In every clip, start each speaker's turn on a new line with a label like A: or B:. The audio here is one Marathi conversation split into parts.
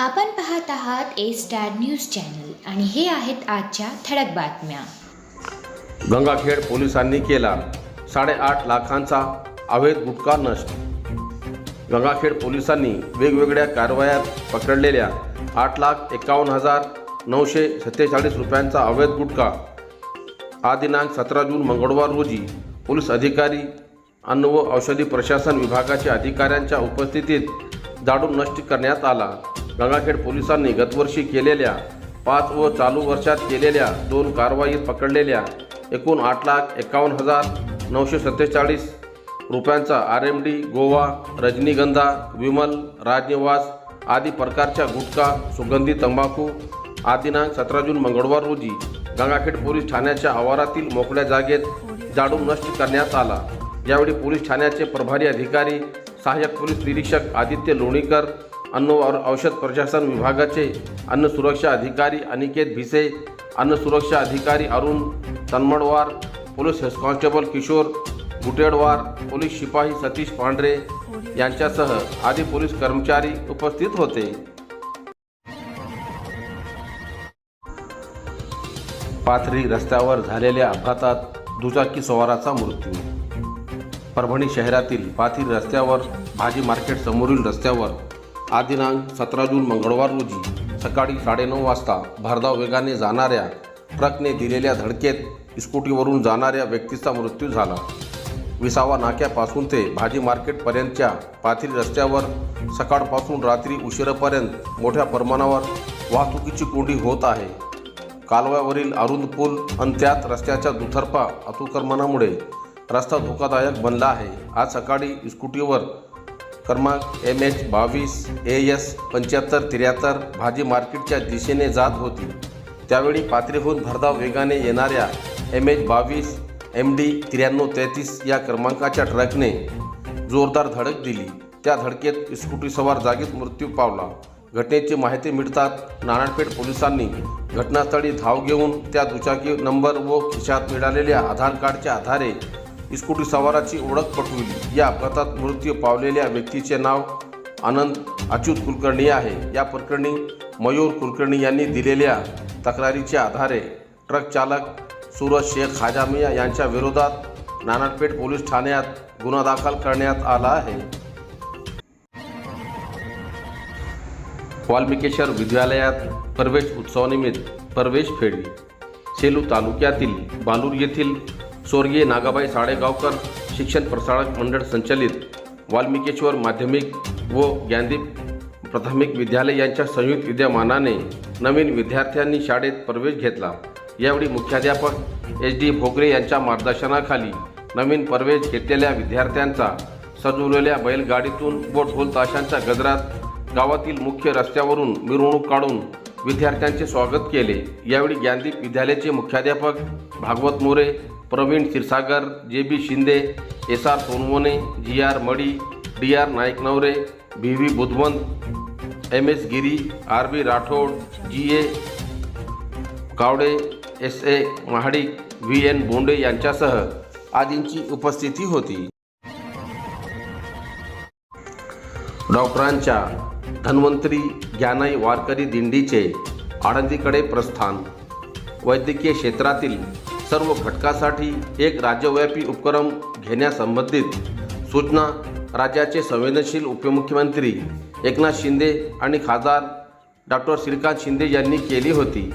A: आपण पाहत आहात ए स्टार न्यूज चॅनल आणि हे आहेत आजच्या ठळक बातम्या.
B: गंगाखेड पोलिसांनी केला साडेआठ लाखांचा अवैध गुटखा नष्ट. गंगाखेड पोलिसांनी वेगवेगळ्या कारवायात पकडलेल्या आठ लाख एकावन्न हजार नऊशे सत्तेचाळीस रुपयांचा अवैध गुटखा. हा दिनांक सतरा जून मंगळवार रोजी पोलीस अधिकारी अन्न व औषधी प्रशासन विभागाच्या अधिकाऱ्यांच्या उपस्थितीत जाडून नष्ट करण्यात आला. गंगाखेड पोलिसांनी गतवर्षी केलेल्या पाच व चालू वर्षात केलेल्या दोन कारवाईत पकडलेल्या एकूण आठ लाख एकावन्न हजार नऊशे सत्तेचाळीस रुपयांचा आर एम डी गोवा रजनीगंधा विमल राजनिवास आदी प्रकारच्या गुटखा सुगंधी तंबाखू आदिनांक सतरा जून मंगळवार रोजी गंगाखेड पोलीस ठाण्याच्या आवारातील मोकळ्या जागेत जाडून नष्ट करण्यात आला. यावेळी पोलीस ठाण्याचे प्रभारी अधिकारी सहाय्यक पोलीस निरीक्षक आदित्य लोणीकर अन्न औषध प्रशासन विभागाचे अन्न सुरक्षा अधिकारी अनिकेत भिसे अन्न सुरक्षा अधिकारी Arun Tanmadwar police head constable Kishor Gutedwar police शिपाई सतीश पांढरे यांच्यासह आदी पोलीस कर्मचारी उपस्थित होते. पाथरी रस्त्यावर झालेल्या अपघातात दुचाकी सवाराचा मृत्यू. परभणी शहरातील पाथरी रस्त्यावर भाजी मार्केट समोरील रस्त्यावर आज दिनांक सतरा जून मंगळवार रोजी सकाळी साडेनऊ वाजता भरधाव वेगाने जाणाऱ्या ट्रकने दिलेल्या धडकेत स्कूटीवरून जाणाऱ्या व्यक्तीचा मृत्यू झाला. विसावा नाक्यापासून ते भाजी मार्केटपर्यंतच्या पाथरी रस्त्यावर सकाळपासून रात्री उशिरापर्यंत मोठ्या प्रमाणावर वाहतुकीची कोंडी होत आहे. कालव्यावरील अरुंद पूल आणि त्यात रस्त्याच्या दुतर्फा अतिक्रमणामुळे रस्ता धोकादायक बनला आहे. आज सकाळी स्कूटीवर क्रमांक एम एच बावीस ए एस पंच्याहत्तर त्र्याहत्तर भाजी मार्केटच्या दिशेने जात होती. त्यावेळी पात्रीहून भरधाव वेगाने येणाऱ्या एम एच बावीस एम डी त्र्याण्णव तेहतीस या क्रमांकाच्या ट्रकने जोरदार धडक दिली. त्या धडकेत स्कूटी सवार जागीच मृत्यू पावला. घटनेची माहिती मिळतात नारायणपेठ पोलिसांनी घटनास्थळी धाव घेऊन त्या दुचाकी नंबर व खिशात मिळालेल्या आधार कार्डच्या आधारे स्कूटी सवाराची ओळख पटविली या अपघातात मृत्यू पावलेल्या व्यक्तीचे नाव आनंद अच्युत कुलकर्णी आहे. या प्रकरणी मयूर कुलकर्णी यांनी दिलेल्या तक्रारीच्या आधारे ट्रक चालक सूरज शेख हाजामिया यांच्या विरोधात नानाटपेठ पोलीस ठाण्यात गुन्हा दाखल करण्यात आला आहे. वाल्मिकेश्वर विद्यालयात प्रवेश उत्सवानिमित्त प्रवेश फेरी. सेलू तालुक्यातील बालूर येथील स्वर्गीय नागाबाई साडेगावकर शिक्षण प्रसारक मंडळ संचलित वाल्मिकेश्वर माध्यमिक व ज्ञानदीप प्राथमिक विद्यालय यांच्या संयुक्त विद्यमानाने नवीन विद्यार्थ्यांनी शाळेत प्रवेश घेतला. यावेळी मुख्याध्यापक एच डी भोगरे यांच्या मार्गदर्शनाखाली नवीन प्रवेश घेतलेल्या विद्यार्थ्यांचा सजवलेल्या बैलगाडीतून व ढोल ताशांच्या गजरात गावातील मुख्य रस्त्यावरून मिरवणूक काढून विद्यार्थ्यांचे स्वागत केले. यावेळी ज्ञानदीप विद्यालयाचे मुख्याध्यापक Bhagwat More Pravin Kshirsagar J B Shinde S R Sonawane G R Madi D R Naiknavare V V Budhwant M S Giri R B Rathod G A Kawade S A Mahadik V N Bonde यांच्यासह आदींची उपस्थिती होती. डॉक्टरांच्या धन्वंतरी ज्ञानाई वारकरी दिंडीचे आळंदीकडे प्रस्थान. वैद्यकीय क्षेत्रातील सर्व घटकासाठी एक राज्यव्यापी उपक्रम घेण्यासंबंधित सूचना राज्याचे संवेदनशील उपमुख्यमंत्री एकनाथ शिंदे आणि खासदार डॉक्टर श्रीकांत शिंदे यांनी केली होती.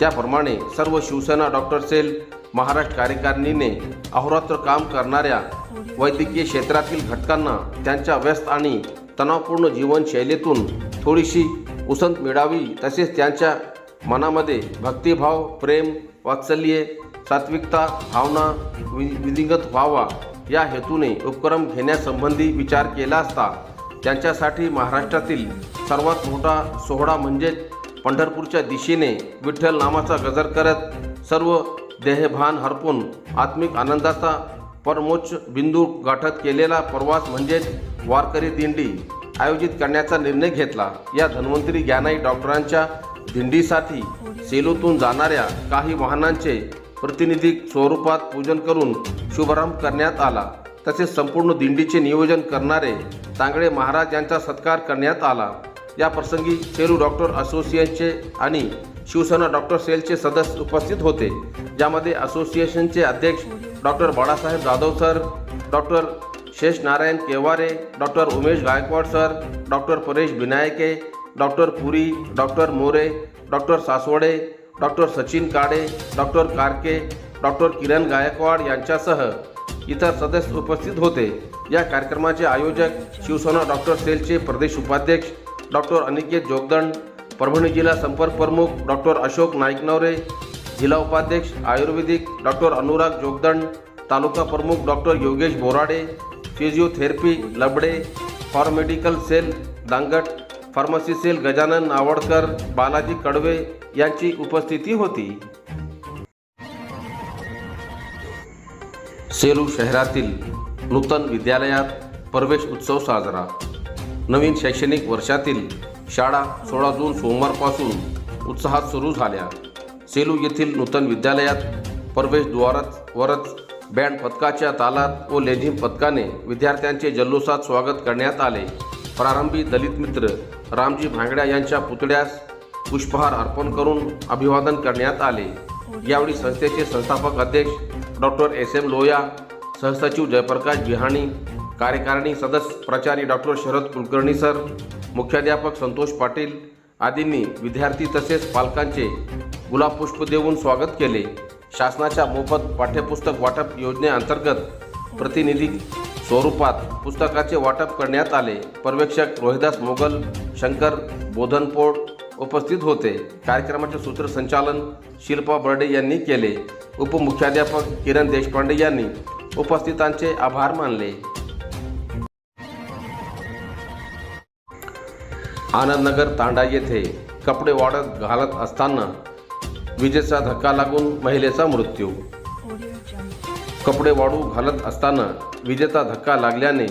B: त्याप्रमाणे सर्व शिवसेना डॉक्टर सेल महाराष्ट्र कार्यकारिणीने अहोरात्र काम करणाऱ्या वैद्यकीय क्षेत्रातील घटकांना त्यांच्या व्यस्त आणि तणावपूर्ण जीवनशैलीतून थोडीशी उसंत मिळावी तसेच त्यांच्या मनामध्ये भक्तिभाव प्रेम वात्सल्य सात्विकता भावना वि विधिंगत व्हावा या हेतूने उपक्रम घेण्यासंबंधी विचार केला असता त्यांच्यासाठी महाराष्ट्रातील सर्वात मोठा सोहळा म्हणजेच पंढरपूरच्या दिशेने विठ्ठल नामाचा गजर करत सर्व देहभान हरपून आत्मिक आनंदाचा परमोच्च बिंदू गाठत केलेला प्रवास म्हणजेच वारकरी दिंडी आयोजित करण्याचा निर्णय घेतला. या धन्वंतरी ज्ञानाई डॉक्टरांच्या दिंडीसाठी सेलूतून जाणाऱ्या काही वाहनांचे प्रतिनिधिक स्वरूपात पूजन करून शुभारंभ करण्यात आला. तसेच संपूर्ण दिंडीचे नियोजन करणारे तांगडे महाराज यांचा सत्कार करण्यात आला. या प्रसंगी सेलू डॉक्टर असोसिएशनचे आणि शिवसेना डॉक्टर सेलचे सदस्य उपस्थित होते. ज्यामध्ये असोसिएशनचे अध्यक्ष doctor Balasaheb Jadhav sir doctor Shesh Narayan Keware doctor Umesh Gaikwad sir doctor Paresh Vinayake doctor Puri doctor More doctor Saswade doctor Sachin Kade doctor Karke doctor किरण गायकवाड यांच्यासह इतर सदस्य उपस्थित होते. या कार्यक्रमाचे आयोजक शिवसेना डॉक्टर सेलचे प्रदेश उपाध्यक्ष डॉक्टर अनिकेत जोगदंड परभणी जिल्हा संपर्क प्रमुख डॉक्टर अशोक नाईकनवरे जिल्हा उपाध्यक्ष आयुर्वेदिक डॉक्टर अनुराग जोगदंड तालुका प्रमुख doctor Yogesh Borade physiotherapy Labade for medical cell Dangat pharmacy cell Gajanan Awadkar Balaji Kadwe यांची उपस्थिती होती. सेलू शहरातील नूतन विद्यालयात प्रवेश उत्सव साजरा. नवीन शैक्षणिक वर्षातील शाळा सोळा जून सोमवारपासून उत्साहात सुरू झाल्या. सेलू येथील नूतन विद्यालयात प्रवेशद्वारात वरच बँड पथकाच्या तालात व लेझिम पथकाने विद्यार्थ्यांचे जल्लोषात स्वागत करण्यात आले. प्रारंभी दलित मित्र रामजी भांगड्या यांच्या पुतळ्यास पुष्पहार अर्पण करून अभिवादन करण्यात आले. यावेळी संस्थेचे संस्थापक अध्यक्ष डॉक्टर एस एम लोया सहसचिव जयप्रकाश बिहाणी कार्यकारिणी सदस्य प्राचार्य डॉक्टर शरद कुलकर्णी सर मुख्याध्यापक संतोष पाटील आदींनी विद्यार्थी तसेच पालकांचे गुलाबपुष्प देऊन स्वागत केले. शासनाच्या मोफत पाठ्यपुस्तक वाटप योजनेअंतर्गत प्रतिनिधी स्वरूपात पुस्तकाचे वाटप करण्यात आले. पर्यवेक्षक रोहिदास मोगल शंकर बोधनपोड उपस्थित होते. कार्यक्रमाचे सूत्रसंचालन शिल्पा बर्डे यांनी केले. उपमुख्याध्यापक किरण देशपांडे यांनी उपस्थितांचे आभार मानले. आनंदनगर तांडा येथे कपडे वाढत घालत असताना विजेचा धक्का लागून महिलेचा मृत्यू. कपडे वाढू घालत असताना विजेचा धक्का लागल्याने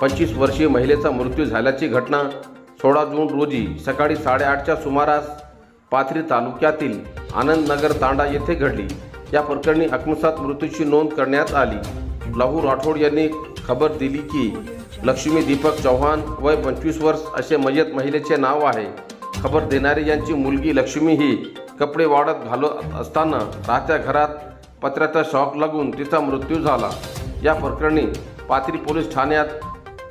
B: पंचवीस वर्षीय महिलेचा मृत्यू झाल्याची घटना सोळा जून रोजी सकाळी साडेआठच्या सुमारास पाथरी तालुक्यातील आनंदनगर तांडा येथे घडली. या प्रकरणी आत्मसात मृत्यूची नोंद करण्यात आली. लाहू राठोड यांनी खबर दिली की लक्ष्मी दीपक चव्हाण वय पंचवीस वर्ष असे मयत महिलेचे नाव आहे. खबर देणारी यांची मुलगी लक्ष्मी ही कपडे वाढत घालत असताना राहत्या घरात पत्र्याचा शॉक लागून तिचा मृत्यू झाला. या प्रकरणी पाथरी पोलीस ठाण्यात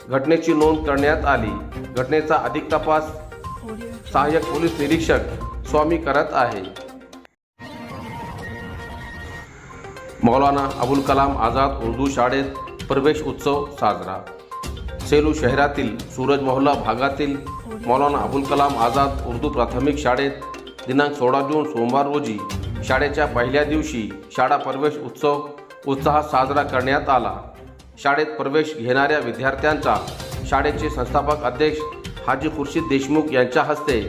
B: घटनेची नोंद करण्यात आली. घटनेचा अधिक तपास सहाय्यक पोलीस निरीक्षक स्वामी करत आहे. मौलाना अबुल कलाम आझाद उर्दू शाळेत प्रवेश उत्सव साजरा. सेलू शहरातील सूरज मोहल्ला भागातील मौलाना अबुल कलाम आझाद उर्दू प्राथमिक शाळेत दिनांक सोळा जून सोमवार रोजी शाळेच्या पहिल्या दिवशी शाळा प्रवेश उत्सव उत्साहात साजरा करण्यात आला. शाळेत प्रवेश घेणाऱ्या विद्यार्थ्यांचा शाळेचे संस्थापक अध्यक्ष हाजी खुर्शीद देशमुख यांच्या हस्ते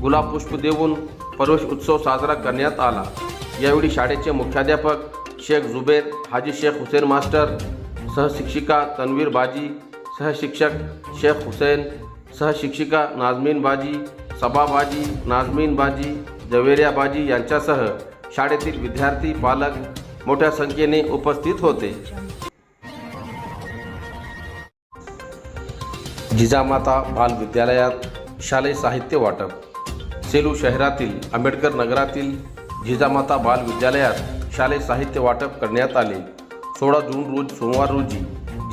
B: गुलाबपुष्प देऊन प्रवेश उत्सव साजरा करण्यात आला. यावेळी शाळेचे मुख्याध्यापक शेख जुबेर हाजी शेख हुसेन मास्टर सहशिक्षिका तन्वीर बाजी सहशिक्षक शेख हुसेन सहशिक्षिका नाजमीन बाजी सबा बाजी नाजमीन बाजी जवेरिया बाजी यांच्यासह शाळेतील विद्यार्थी पालक मोठ्या संख्येने उपस्थित होते. जिजामाता बाल विद्यालयात शालेय साहित्य वाटप. सेलू शहरातील आंबेडकर नगरातील जिजामाता बाल विद्यालयात शालेय साहित्य वाटप करण्यात आले. सोळा जून रोज सोमवार रोजी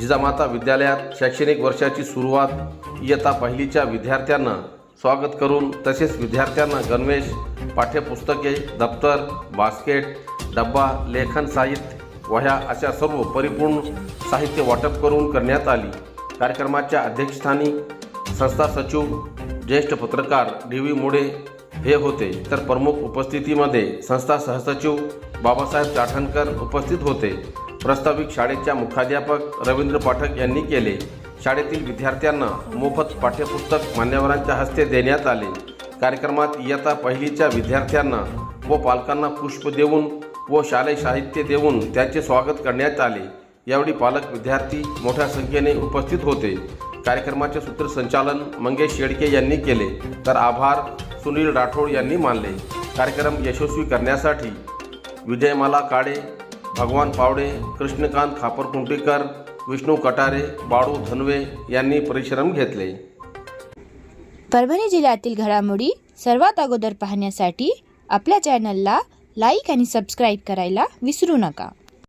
B: जिजामाता विद्यालयात शैक्षणिक वर्षाची सुरुवात इयत्ता पहिलीच्या विद्यार्थ्यांना स्वागत करून तसेच विद्यार्थ्यांना गणवेश पाठ्यपुस्तके दप्तर बास्केट डब्बा लेखन साहित्य वह्या अशा सर्व परिपूर्ण साहित्य वाटप करून करण्यात आली. कार्यक्रमाच्या अध्यक्षस्थानी संस्था सचिव ज्येष्ठ पत्रकार डी व्ही मोडे हे होते. तर प्रमुख उपस्थितीमध्ये संस्था सहसचिव बाबासाहेब चाठणकर उपस्थित होते. प्रस्ताविक शाळेच्या मुख्याध्यापक रवींद्र पाठक यांनी केले. शाळेतील विद्यार्थ्यांना मोफत पाठ्यपुस्तक मान्यवरांच्या हस्ते देण्यात आले. कार्यक्रमात इयत्ता पहिलीच्या विद्यार्थ्यांना व पालकांना पुष्प देऊन व शालेय साहित्य देऊन त्यांचे स्वागत करण्यात आले. यावेळी पालक विद्यार्थी मोठ्या संख्येने उपस्थित होते. कार्यक्रमाचे सूत्रसंचालन मंगेश शेडके यांनी केले. तर आभार सुनील राठोड यांनी मानले. कार्यक्रम यशस्वी करण्यासाठी विजयमाला काळे भगवान पावडे कृष्णकांत खापरकुंटीकर विष्णू कटारे बाळू धनवे यांनी परिश्रम घेतले.
C: परभणी जिल्ह्यातील घडामोडी सर्वात अगोदर पाहण्यासाठी आपल्या चॅनलला लाईक आणि सबस्क्राईब करायला विसरू नका.